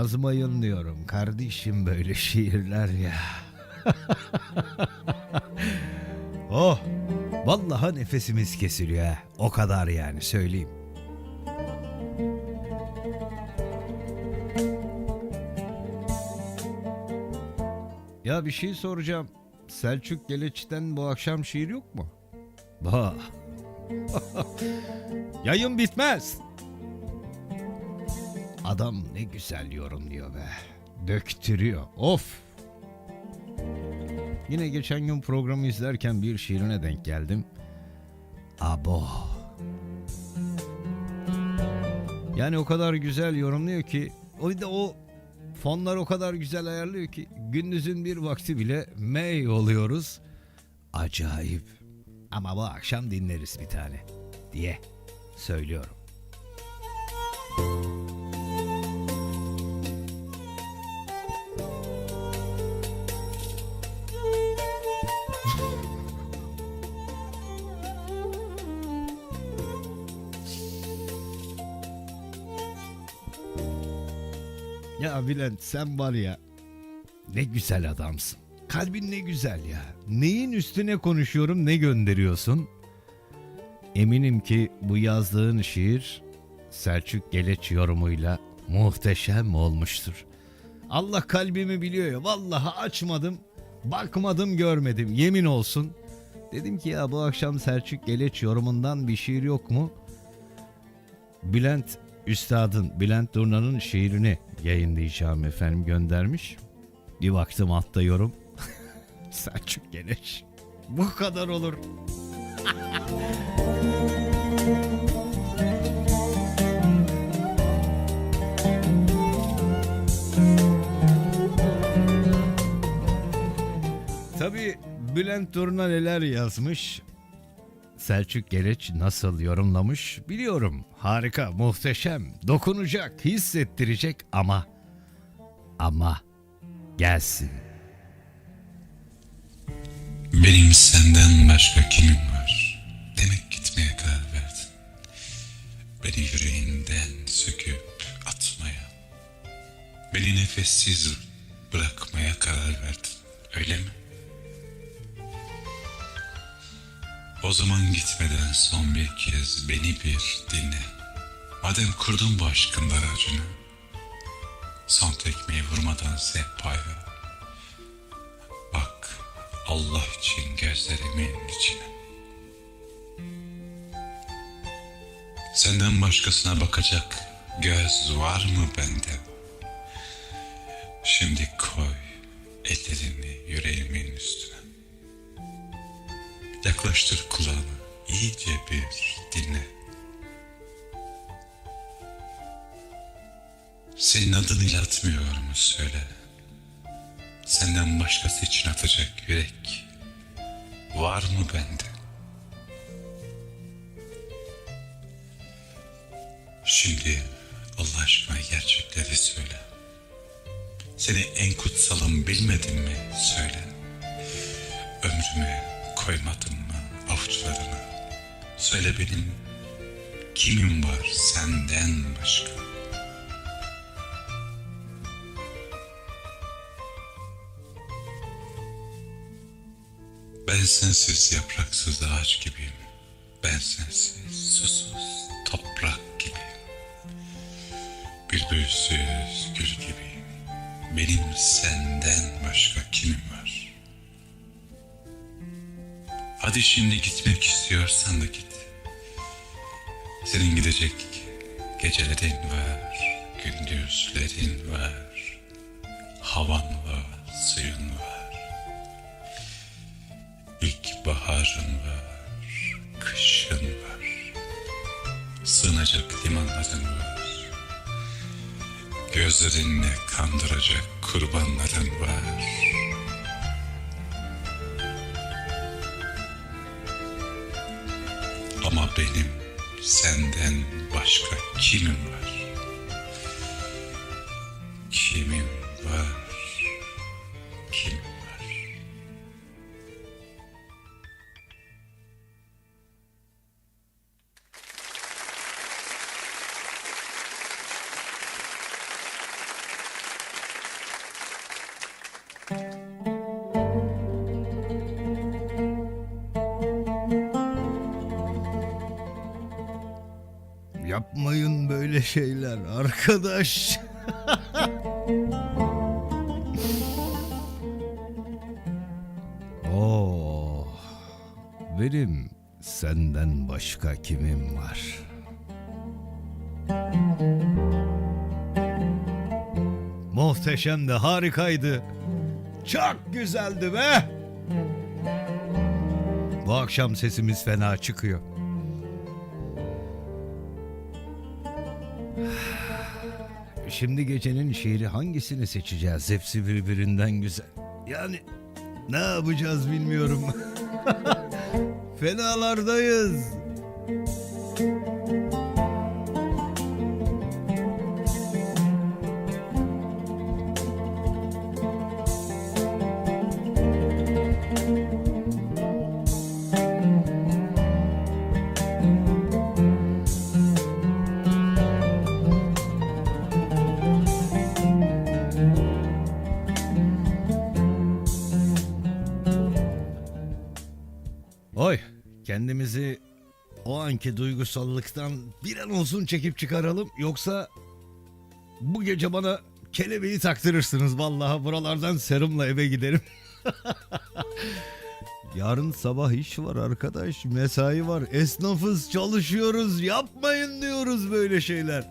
Yazmayın diyorum kardeşim böyle şiirler ya. oh vallahi nefesimiz kesiliyor ha. O kadar yani söyleyeyim. Ya bir şey soracağım. Selçuk Geleç'ten bu akşam şiir yok mu? Bah. Yayın bitmez. Adam ne güzel yorumluyor be. Döktürüyor. Of. Yine geçen gün programı izlerken bir şiirine denk geldim. Abo. Yani o kadar güzel yorumluyor ki o da o fonlar o kadar güzel ayarlıyor ki gündüzün bir vakti bile mey oluyoruz. Acayip. Ama bu akşam dinleriz bir tane diye söylüyorum. Ya Bülent sen var ya ne güzel adamsın. Kalbin ne güzel ya. Neyin üstüne konuşuyorum ne gönderiyorsun? Eminim ki bu yazdığın şiir Selçuk Geleç yorumuyla muhteşem olmuştur. Allah kalbimi biliyor ya. Vallahi açmadım, bakmadım, görmedim. Yemin olsun. Dedim ki ya bu akşam Selçuk Geleç yorumundan bir şiir yok mu? Bülent Üstad'ın, Bülent Durna'nın şiirini yayınlayacağım efendim göndermiş. Bir baktım altta yorum. Selçuk Geleç. Bu kadar olur. Tabii Bülent Turna neler yazmış. Selçuk Geleç nasıl yorumlamış biliyorum. Harika, muhteşem, dokunacak, hissettirecek ama ama gelsin. Benim senden başka kimim var? Demek gitmeye karar verdin. Beni yüreğinden söküp atmaya. Beni nefessiz bırakmaya karar verdin. Öyle mi? O zaman gitmeden son bir kez beni bir dinle. Madem kurdun bu aşkın barajını. Son tekmeyi vurmadan sehpaya. Bak Allah için gözlerimin içine. Senden başkasına bakacak göz var mı bende? Şimdi koy ellerini yüreğimin üstüne. Yaklaştır kulağını iyice bir dinle. Senin adını atmıyorum söyle. Senden başkası için atacak yürek var mı bende? Şimdi Allah aşkına gerçekleri söyle. Seni en kutsalım bilmedin mi söyle. Ömrüme koymadın mı avuçlarına? Söyle benim kimim var senden başka? Ben sensiz yapraksız ağaç gibiyim. Ben sensiz susuz toprak gibiyim. Bülbülsüz gül gibiyim. Benim senden başka kimim var? Hadi şimdi gitmek istiyorsan da git. Senin gidecek gecelerin var, gündüzlerin var. Havan var, suyun var. İlkbaharın var, kışın var. Sığınacak limanların var. Gözlerinle kandıracak kurbanların var. Ama benim senden başka kimim var? Kimim var? Kim var? thank you Yapmayın böyle şeyler arkadaş. oh. Benim senden başka kimim var? Muhteşemdi, harikaydı. Çok güzeldi be. Bu akşam sesimiz fena çıkıyor. Şimdi gecenin şiiri hangisini seçeceğiz? Hepsi birbirinden güzel. Yani ne yapacağız bilmiyorum. Fenalardayız. Kendimizi o anki duygusallıktan bir an olsun çekip çıkaralım. Yoksa bu gece bana kelebeği taktırırsınız. Vallahi buralardan serumla eve giderim. Yarın sabah iş var arkadaş. Mesai var. Esnafız çalışıyoruz. Yapmayın diyoruz böyle şeyler.